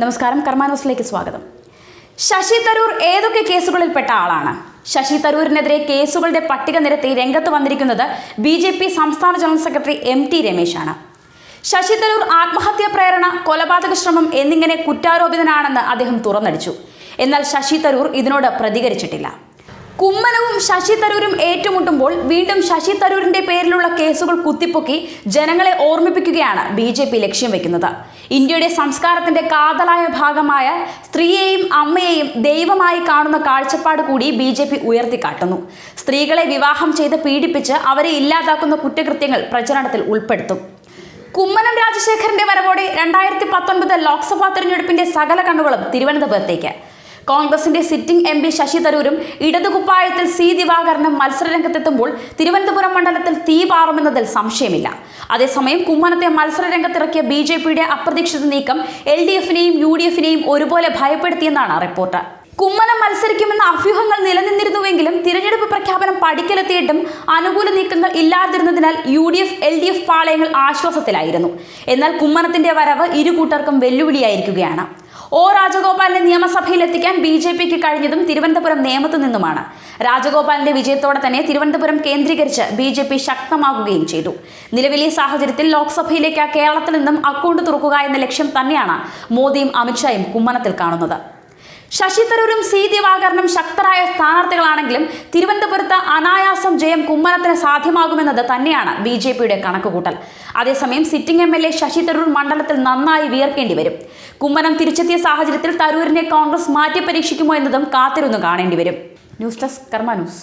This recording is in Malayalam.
നമസ്കാരം കർമാനോസിലേക്ക് സ്വാഗതം. ശശി തരൂർ ഏതൊക്കെ കേസുകളിൽപ്പെട്ട ആളാണ്? ശശി തരൂരിനെതിരെ കേസുകളുടെ പട്ടിക നിരത്തി രംഗത്ത് വന്നിരിക്കുന്നത് ബി ജെ പി സംസ്ഥാന ജനറൽ സെക്രട്ടറി എം ടി രമേശാണ്. ശശി തരൂർ ആത്മഹത്യാ പ്രേരണ കൊലപാതക ശ്രമം എന്നിങ്ങനെ കുറ്റാരോപിതനാണെന്ന് അദ്ദേഹം തുറന്നടിച്ചു. എന്നാൽ ശശി തരൂർ ഇതിനോട് പ്രതികരിച്ചിട്ടില്ല. കുമ്മനവും ശശി തരൂരും ഏറ്റുമുട്ടുമ്പോൾ വീണ്ടും ശശി തരൂരിന്റെ പേരിലുള്ള കേസുകൾ കുത്തിപ്പൊക്കി ജനങ്ങളെ ഓർമ്മിപ്പിക്കുകയാണ് ബി ജെ പി ലക്ഷ്യം വെക്കുന്നത്. ഇന്ത്യയുടെ സംസ്കാരത്തിന്റെ കാതലായ ഭാഗമായ സ്ത്രീയെയും അമ്മയെയും ദൈവമായി കാണുന്ന കാഴ്ചപ്പാട് കൂടി ബി ജെ പി ഉയർത്തിക്കാട്ടുന്നു. സ്ത്രീകളെ വിവാഹം ചെയ്ത് പീഡിപ്പിച്ച് അവരെ ഇല്ലാതാക്കുന്ന കുറ്റകൃത്യങ്ങൾ പ്രചരണത്തിൽ ഉൾപ്പെടുത്തും. കുമ്മനം രാജശേഖരന്റെ വരവോടെ രണ്ടായിരത്തി പത്തൊൻപത് ലോക്സഭാ തെരഞ്ഞെടുപ്പിന്റെ സകല കണ്ണുകളും തിരുവനന്തപുരത്തേക്ക്. കോൺഗ്രസിന്റെ സിറ്റിംഗ് എം പി ശശി തരൂരും ഇടതുകുപ്പായത്തിൽ സി ദിവാകരനും മത്സരരംഗത്തെത്തുമ്പോൾ തിരുവനന്തപുരം മണ്ഡലത്തിൽ തീ പാറുമെന്നതിൽ സംശയമില്ല. അതേസമയം കുമ്മനത്തെ മത്സരരംഗത്തിറക്കിയ ബി ജെ പിയുടെ അപ്രതീക്ഷിത നീക്കം എൽ ഡി എഫിനെയും യു ഡി എഫിനെയും ഒരുപോലെ ഭയപ്പെടുത്തിയെന്നാണ് റിപ്പോർട്ട്. കുമ്മനം മത്സരിക്കുമെന്ന അഭ്യൂഹങ്ങൾ നിലനിന്നിരുന്നുവെങ്കിലും തിരഞ്ഞെടുപ്പ് പ്രഖ്യാപനം പടിക്കലെത്തിയിട്ടും അനുകൂല നീക്കങ്ങൾ ഇല്ലാതിരുന്നതിനാൽ U D F L D F പാളയങ്ങൾ ആശ്വാസത്തിലായിരുന്നു. എന്നാൽ കുമ്മനത്തിന്റെ വരവ് ഇരു കൂട്ടർക്കും വെല്ലുവിളിയായിരിക്കുകയാണ്. ഒ. രാജഗോപാലിനെ നിയമസഭയിൽ എത്തിക്കാൻ ബി ജെ പിക്ക് കഴിഞ്ഞതും തിരുവനന്തപുരം നേമത്തു നിന്നുമാണ്. രാജഗോപാലിന്റെ വിജയത്തോടെ തന്നെ തിരുവനന്തപുരം കേന്ദ്രീകരിച്ച് ബി ജെ പി ശക്തമാകുകയും ചെയ്തു. നിലവിലെ സാഹചര്യത്തിൽ ലോക്സഭയിലേക്ക് കേരളത്തിൽ നിന്നും അക്കൗണ്ട് തുറക്കുക എന്ന ലക്ഷ്യം തന്നെയാണ് മോദിയും അമിത്ഷായും കുമ്മനത്തിൽ കാണുന്നത്. ശശി തരൂരും സി ദിവാകരനും ശക്തരായ സ്ഥാനാർത്ഥികളാണെങ്കിലും തിരുവനന്തപുരത്ത് അനായാസം ജയം കുമ്മനത്തിന് സാധ്യമാകുമെന്നത് തന്നെയാണ് ബി ജെ പിയുടെ കണക്കുകൂട്ടൽ. അതേസമയം sitting M L A Shashi Tharoor മണ്ഡലത്തിൽ നന്നായി വിയർക്കേണ്ടി വരും. കുമ്മനം തിരിച്ചെത്തിയ സാഹചര്യത്തിൽ തരൂരിനെ കോൺഗ്രസ് മാറ്റി പരീക്ഷിക്കുമോ എന്നതും കാത്തിരുന്നു കാണേണ്ടി വരും. News desk Karma news.